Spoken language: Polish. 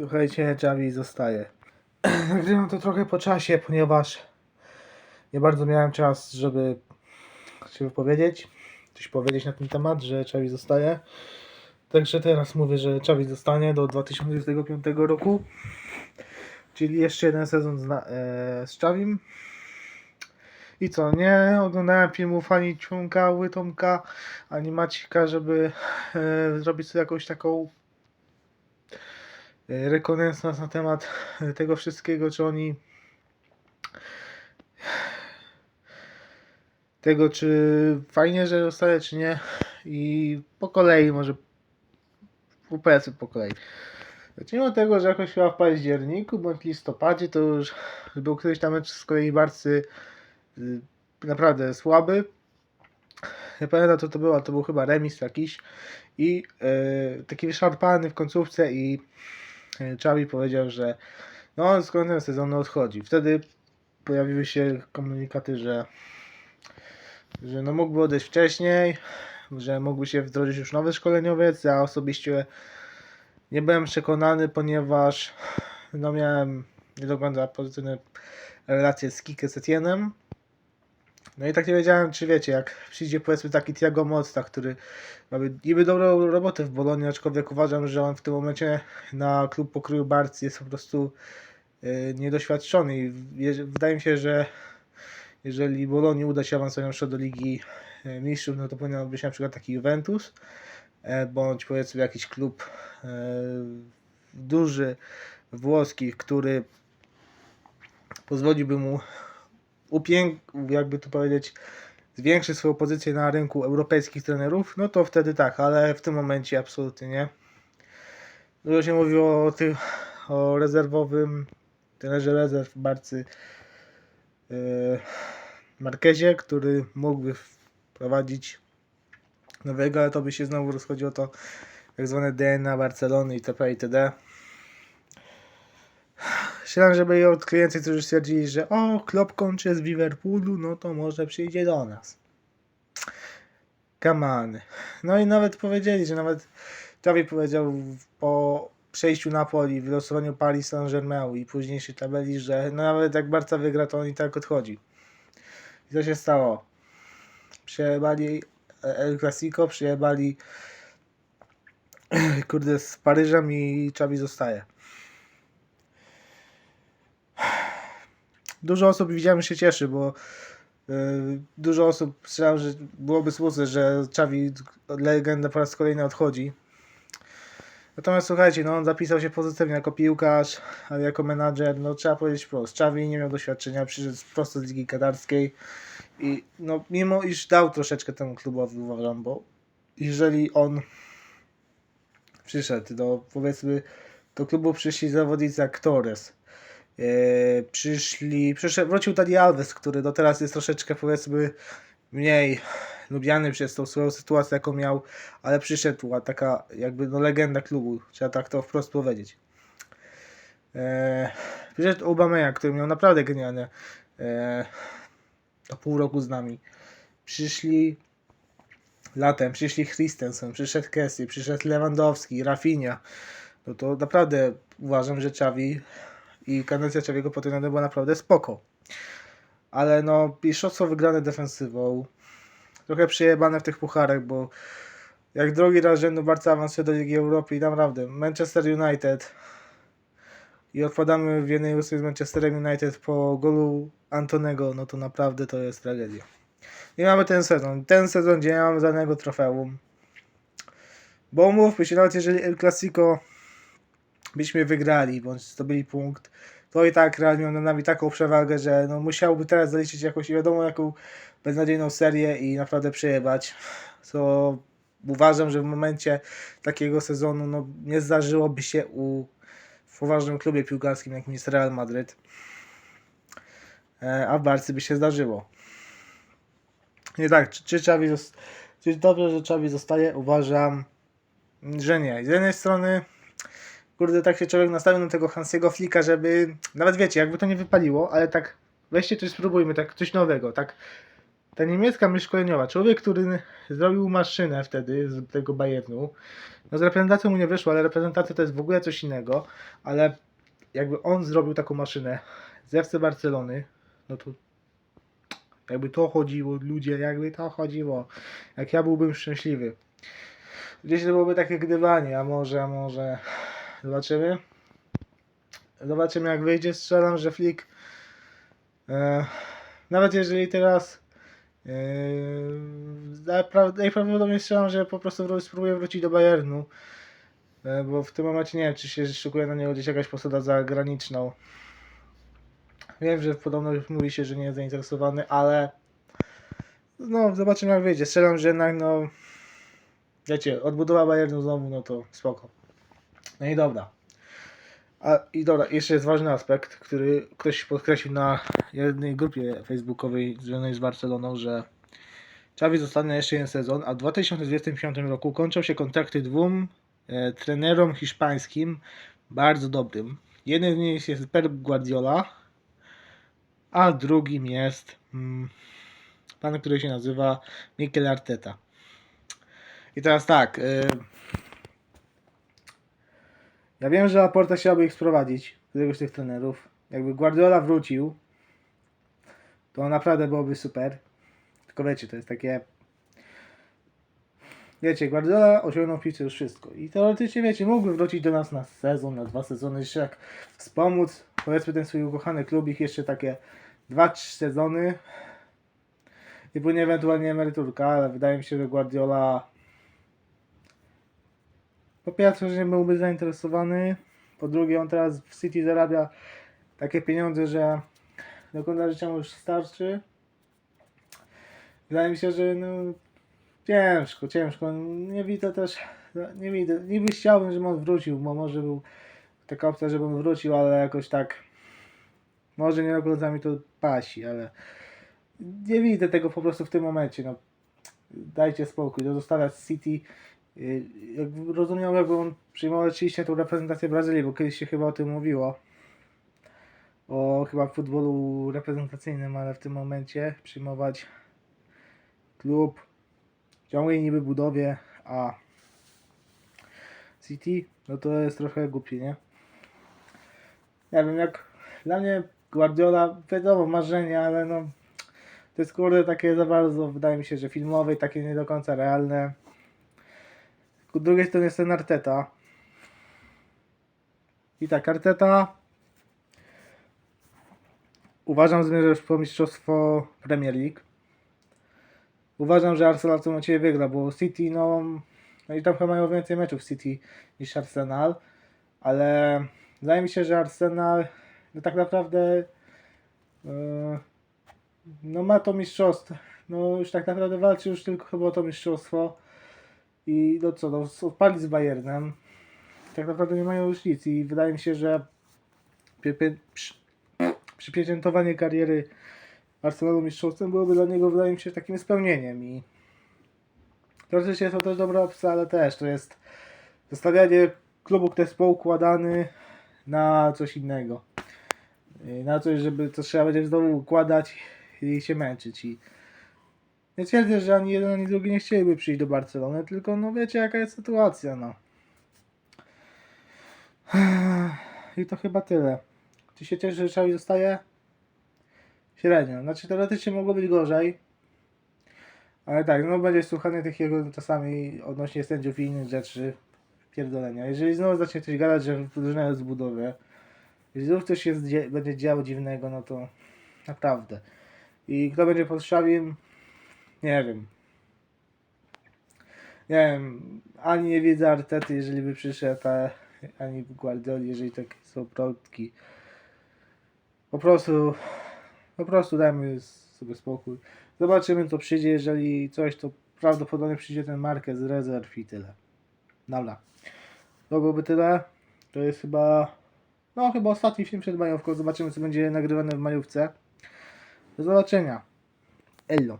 Słuchajcie, Javi zostaje. Nagrywam to trochę po czasie, ponieważ nie bardzo miałem czas, żeby się wypowiedzieć, coś powiedzieć na ten temat, że Czawi zostaje. Także teraz mówię, że Czawi zostanie do 2025 roku. Czyli jeszcze jeden sezon z, e, z Czawim. I co, nie oglądałem filmów ani Ciunka, Łytomka, ani Macika, żeby e, zrobić sobie jakąś taką rekonesans na temat e, tego wszystkiego, czy oni tego, czy fajnie, że zostaje, czy nie. I po kolei może powiedzmy po kolei. Zacznijmy od tego, że jakoś chyba w październiku bądź listopadzie to już był któryś tam mecz z kolei Barcy y, naprawdę słaby. Nie pamiętam co to było, ale to był chyba remis jakiś i y, taki wyszarpany w końcówce i Czawi powiedział, że no z końcem sezonu odchodzi. Wtedy pojawiły się komunikaty, że że no mógłby odejść wcześniej, że mógłby się wdrożyć już nowy szkoleniowiec. Ja osobiście nie byłem przekonany, ponieważ no miałem nie pozytywne relacje z Kike Setienem. No i tak nie wiedziałem, czy wiecie, jak przyjdzie powiedzmy taki Tiago Motta, który robi niby dobrą robotę w Bolonii, aczkolwiek uważam, że on w tym momencie na klub pokroju Barcy jest po prostu yy, niedoświadczony i je- wydaje mi się, że jeżeli Bolonii uda się awansować do Ligi e, Mistrzów, no to powinien być na przykład taki Juventus, e, bądź powiedzmy jakiś klub e, duży włoski, który pozwoliłby mu upięk, jakby to powiedzieć, zwiększyć swoją pozycję na rynku europejskich trenerów, no to wtedy tak, ale w tym momencie absolutnie nie. Dużo się mówiło o tym, o rezerwowym trenerze rezerw Barcy e, Markezie, który mógłby wprowadzić nowego, ale to by się znowu rozchodziło to tak zwane DNA Barcelony itp. itd. Myślałem, że byli od klienci, którzy stwierdzili, że o, Klopp kończy z Liverpoolu, no to może przyjdzie do nas. On. No i nawet powiedzieli, że nawet Travi powiedział po przejściu Napoli, wylosowaniu Paris Saint-Germain i późniejszej tabeli, że no nawet jak Barca wygra, to on i tak odchodzi. I co się stało? Przyjebali El Clasico, przyjebali kurde z Paryżem i Czawi zostaje. Dużo osób widziałem się cieszy, bo yy, dużo osób myślało, że byłoby smutne, że Czawi legenda po raz kolejny odchodzi. Natomiast słuchajcie, no on zapisał się pozytywnie jako piłkarz, ale jako menadżer, no trzeba powiedzieć wprost. Czawi nie miał doświadczenia, przyszedł prosto z Ligi Katarskiej i no mimo iż dał troszeczkę temu klubowi uważam, bo jeżeli on przyszedł do powiedzmy do klubu przyszli zawodnicy jak Torres, e, przyszli, przyszedł, wrócił Dani Alves, który do teraz jest troszeczkę powiedzmy mniej lubiany przez tą swoją sytuację, jaką miał, ale przyszedł a taka jakby no legenda klubu, trzeba tak to wprost powiedzieć. E, przyszedł Aubameyang, który miał naprawdę genialne e, o pół roku z nami. Przyszli latem, przyszli Christensen, przyszedł Kessie, przyszedł Lewandowski, Rafinha. No to naprawdę uważam, że Xavi i kadencja Xaviego po tym była naprawdę spoko. Ale no, mistrzostwo wygrane defensywą. Trochę przyjebane w tych pucharach, bo jak drugi raz rzędu Barca awansuje do Ligi Europy i naprawdę Manchester United i odpadamy w jednej ósmej z Manchesterem United po golu Antonego, no to naprawdę to jest tragedia. I mamy ten sezon. Ten sezon, gdzie nie mamy żadnego trofeum. Bo umówmy się, nawet jeżeli El Clasico byśmy wygrali, bądź zdobyli punkt, to i tak Real miał nad nami taką przewagę, że no musiałby teraz zaliczyć jakąś wiadomo jaką beznadziejną serię i naprawdę przejebać. Co uważam, że w momencie takiego sezonu no, nie zdarzyłoby się u w poważnym klubie piłkarskim, jakim jest Real Madryt. E, A w Barcy by się zdarzyło. Nie tak, czy, czy, czy dobrze, że Czawi zostaje? Uważam, że nie. Z jednej strony, kurde, tak się człowiek nastawił na tego Hansiego Flika, żeby, nawet wiecie, jakby to nie wypaliło, ale tak, weźcie coś spróbujmy, tak coś nowego, tak ta niemiecka myśl szkoleniowa, człowiek, który zrobił maszynę wtedy z tego Bayernu, no z reprezentacją mu nie wyszło, ale reprezentacja to jest w ogóle coś innego, ale jakby on zrobił taką maszynę z FC Barcelony, no to jakby to chodziło, ludzie, jakby to chodziło, jak ja byłbym szczęśliwy. Gdzieś to byłoby takie gdywanie, a może, a może, zobaczymy. Zobaczymy jak wyjdzie, strzelam, że Flick e, nawet jeżeli teraz e, najprawdopodobniej strzelam, że po prostu spróbuję wrócić do Bayernu, e, bo w tym momencie nie wiem, czy się szykuje na niego gdzieś jakaś posada zagraniczną. Wiem, że podobno już mówi się, że nie jest zainteresowany, ale no zobaczymy jak wyjdzie. Strzelam, że jednak no wiecie, odbudowa Bayernu znowu, no to spoko. No i dobra. A, I dobra, jeszcze jest ważny aspekt, który ktoś podkreślił na jednej grupie facebookowej związanej z Barceloną, że Xavi zostanie jeszcze jeden sezon, a w 2025 roku kończą się kontrakty dwóm e, trenerom hiszpańskim bardzo dobrym. Jeden z nich jest Pep Guardiola, a drugim jest mm, pan, który się nazywa Mikel Arteta. I teraz tak. Y, ja wiem, że Laporta chciałby ich sprowadzić, któregoś z tych trenerów. Jakby Guardiola wrócił, to naprawdę byłoby super. Tylko wiecie, to jest takie. Wiecie, Guardiola osiągnął w piłce już wszystko. I teoretycznie, wiecie, mógłby wrócić do nas na sezon, na dwa sezony, jeszcze jak wspomóc, powiedzmy, ten swój ukochany klub, ich jeszcze takie dwa, trzy sezony. I później ewentualnie emeryturka, ale wydaje mi się, że Guardiola po pierwsze, że nie byłby zainteresowany. Po drugie, on teraz w City zarabia takie pieniądze, że do końca życia mu już starczy. Wydaje mi się, że no, ciężko, ciężko. Nie widzę też, nie widzę, niby chciałbym, żeby on wrócił, bo może był taka opcja, żeby on wrócił, ale jakoś tak może nie do końca mi to pasi, ale nie widzę tego po prostu w tym momencie. No, dajcie spokój, to zostawiać City. Y, Jak rozumiał, jakby on przyjmował oczywiście tą reprezentację Brazylii, bo kiedyś się chyba o tym mówiło. O chyba futbolu reprezentacyjnym, ale w tym momencie przyjmować klub w ciągłej niby budowie, a City, no to jest trochę głupie, nie? Nie wiem, jak dla mnie Guardiola, wiadomo, marzenie, ale no to jest kurde takie za bardzo, wydaje mi się, że filmowe i takie nie do końca realne. Z drugiej strony jest ten Arteta. I tak, Arteta uważam, że zmierza już po mistrzostwo Premier League. Uważam, że Arsenal w tym momencie wygra, bo City, no, no i tam chyba mają więcej meczów City niż Arsenal, ale wydaje mi się, że Arsenal no tak naprawdę yy, no ma to mistrzostwo. No już tak naprawdę walczy już tylko chyba o to mistrzostwo. I no co, no odpali z Bayernem. Tak naprawdę nie mają już nic i wydaje mi się, że przy, przy, przypieczętowanie kariery Arsenalu mistrzostwem byłoby dla niego, wydaje mi się, takim spełnieniem i teoretycznie jest to też dobra opcja, ale też to jest zostawianie klubu, który jest poukładany na coś innego. Na coś, żeby to trzeba będzie znowu układać i się męczyć i nie twierdzę, że ani jeden, ani drugi nie chcieliby przyjść do Barcelony, tylko no wiecie jaka jest sytuacja, no. I to chyba tyle. Czy się cieszę, że Xavi zostaje? Średnio. Znaczy teoretycznie mogło być gorzej. Ale tak, no będzie słuchanie tych jego czasami odnośnie sędziów i innych rzeczy. Pierdolenia. Jeżeli znowu zacznie ktoś gadać, że drużyna jest w jeżeli znów coś zdzie- będzie działo dziwnego, no to naprawdę. I kto będzie pod Xavim? Nie wiem. Nie wiem, ani nie widzę Artety, jeżeli by przyszedł, ani Guardioli, jeżeli takie są plotki. Po prostu, po prostu dajmy sobie spokój. Zobaczymy co przyjdzie, jeżeli coś, to prawdopodobnie przyjdzie ten markę z rezerw i tyle. Dobra. To byłoby tyle. To jest chyba, no chyba ostatni film przed majówką. Zobaczymy co będzie nagrywane w majówce. Do zobaczenia. Ello.